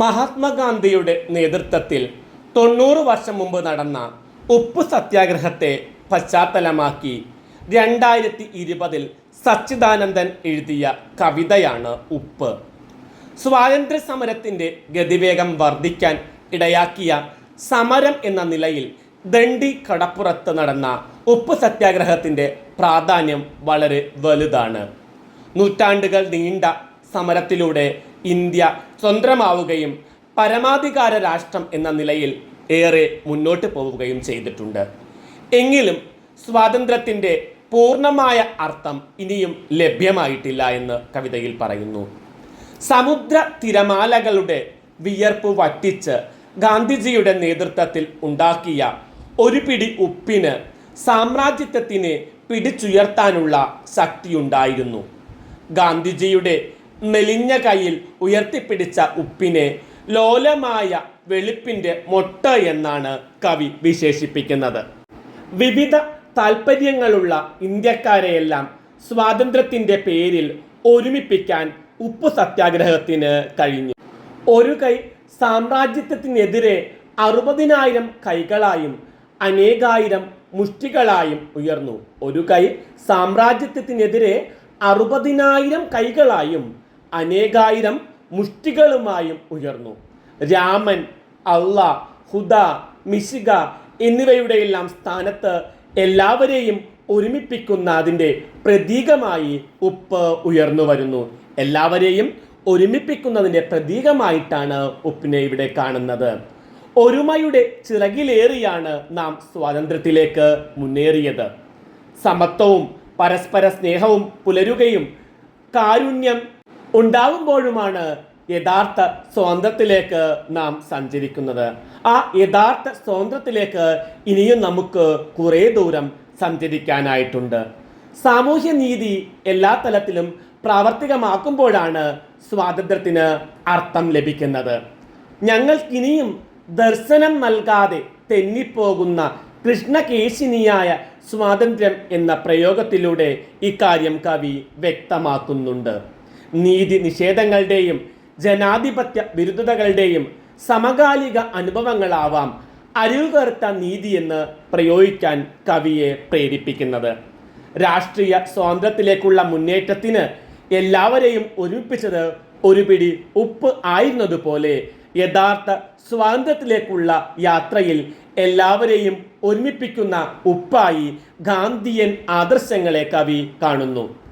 മഹാത്മാഗാന്ധിയുടെ നേതൃത്വത്തിൽ തൊണ്ണൂറ് വർഷം മുമ്പ് നടന്ന ഉപ്പ് സത്യാഗ്രഹത്തെ പശ്ചാത്തലമാക്കി രണ്ടായിരത്തി ഇരുപതിൽ സച്ചിദാനന്ദൻ എഴുതിയ കവിതയാണ് ഉപ്പ്. സ്വാതന്ത്ര്യ സമരത്തിന്റെ ഗതിവേഗം വർദ്ധിക്കാൻ ഇടയാക്കിയ സമരം എന്ന നിലയിൽ ദണ്ഡി കടപ്പുറത്ത് നടന്ന ഉപ്പ് സത്യാഗ്രഹത്തിന്റെ പ്രാധാന്യം വളരെ വലുതാണ്. നൂറ്റാണ്ടുകൾ നീണ്ട സമരത്തിലൂടെ ഇന്ത്യ സ്വതന്ത്രമാവുകയും പരമാധികാര രാഷ്ട്രം എന്ന നിലയിൽ ഏറെ മുന്നോട്ട് പോവുകയും ചെയ്തിട്ടുണ്ട്. എങ്കിലും സ്വാതന്ത്ര്യത്തിന്റെ പൂർണമായ അർത്ഥം ഇനിയും ലഭ്യമായിട്ടില്ല എന്ന് കവിതയിൽ പറയുന്നു. സമുദ്ര തിരമാലകളുടെ വിയർപ്പ് വറ്റിച്ച് ഗാന്ധിജിയുടെ നേതൃത്വത്തിൽ ഉണ്ടാക്കിയ ഒരു പിടി ഉപ്പിന് സാമ്രാജ്യത്വത്തിനെ പിടിച്ചുയർത്താനുള്ള ശക്തിയുണ്ടായിരുന്നു. ഗാന്ധിജിയുടെ മെലിഞ്ഞ കയ്യിൽ ഉയർത്തിപ്പിടിച്ച ഉപ്പിനെ ലോലമായ വെളുപ്പിന്റെ മൊട്ട എന്നാണ് കവി വിശേഷിപ്പിക്കുന്നത്. വിവിധ താൽപ്പര്യങ്ങളുള്ള ഇന്ത്യക്കാരെയെല്ലാം സ്വാതന്ത്ര്യത്തിന്റെ പേരിൽ ഒരുമിപ്പിക്കാൻ ഉപ്പ് സത്യാഗ്രഹത്തിന് കഴിഞ്ഞു. ഒരു കൈ സാമ്രാജ്യത്വത്തിനെതിരെ അറുപതിനായിരം കൈകളായും അനേകായിരം മുഷ്ടികളായും ഉയർന്നു. ഒരു കൈ സാമ്രാജ്യത്വത്തിനെതിരെ അറുപതിനായിരം കൈകളായും അനേകായിരം മുഷ്ടികളുമായും ഉയർന്നു. രാമൻ അള്ള ഹുദ മിശിക എന്നിവയുടെയെല്ലാം സ്ഥാനത്ത് എല്ലാവരെയും ഒരുമിപ്പിക്കുന്ന അതിന്റെ പ്രതീകമായി ഉപ്പ് ഉയർന്നു വരുന്നു. എല്ലാവരെയും ഒരുമിപ്പിക്കുന്നതിന്റെ പ്രതീകമായിട്ടാണ് ഉപ്പിനെ ഇവിടെ കാണുന്നത്. ഒരുമയുടെ ചിറകിലേറിയാണ് നാം സ്വാതന്ത്ര്യത്തിലേക്ക് മുന്നേറിയത്. സമത്വവും പരസ്പര സ്നേഹവും പുലരുകയും കാരുണ്യം ഉണ്ടാകുമ്പോഴുമാണ് യഥാർത്ഥ സ്വാതന്ത്ര്യത്തിലേക്ക് നാം സഞ്ചരിക്കുന്നത്. ആ യഥാർത്ഥ സ്വാതന്ത്ര്യത്തിലേക്ക് ഇനിയും നമുക്ക് കുറേ ദൂരം സഞ്ചരിക്കാനായിട്ടുണ്ട്. സാമൂഹ്യ നീതി എല്ലാ തലത്തിലും പ്രാവർത്തികമാക്കുമ്പോഴാണ് സ്വാതന്ത്ര്യത്തിന് അർത്ഥം ലഭിക്കുന്നത്. ഞങ്ങൾക്കിനിയും ദർശനം നൽകാതെ തെന്നിപ്പോകുന്ന കൃഷ്ണകേശിനിയായ സ്വാതന്ത്ര്യം എന്ന പ്രയോഗത്തിലൂടെ ഇക്കാര്യം കവി വ്യക്തമാക്കുന്നുണ്ട്. നീതി നിഷേധങ്ങളുടെയും ജനാധിപത്യ വിരുദ്ധതകളുടെയും സമകാലിക അനുഭവങ്ങളാവാം അരുകറുത്ത നീതി എന്ന് പ്രയോഗിക്കാൻ കവിയെ പ്രേരിപ്പിക്കുന്നത്. രാഷ്ട്രീയ സ്വാതന്ത്ര്യത്തിലേക്കുള്ള മുന്നേറ്റത്തിന് എല്ലാവരെയും ഒരുമിപ്പിച്ചത് ഒരു പിടി ഉപ്പ് ആയിരുന്നതുപോലെ യഥാർത്ഥ സ്വാതന്ത്ര്യത്തിലേക്കുള്ള യാത്രയിൽ എല്ലാവരെയും ഒരുമിപ്പിക്കുന്ന ഉപ്പായി ഗാന്ധിയൻ ആദർശങ്ങളെ കവി കാണുന്നു.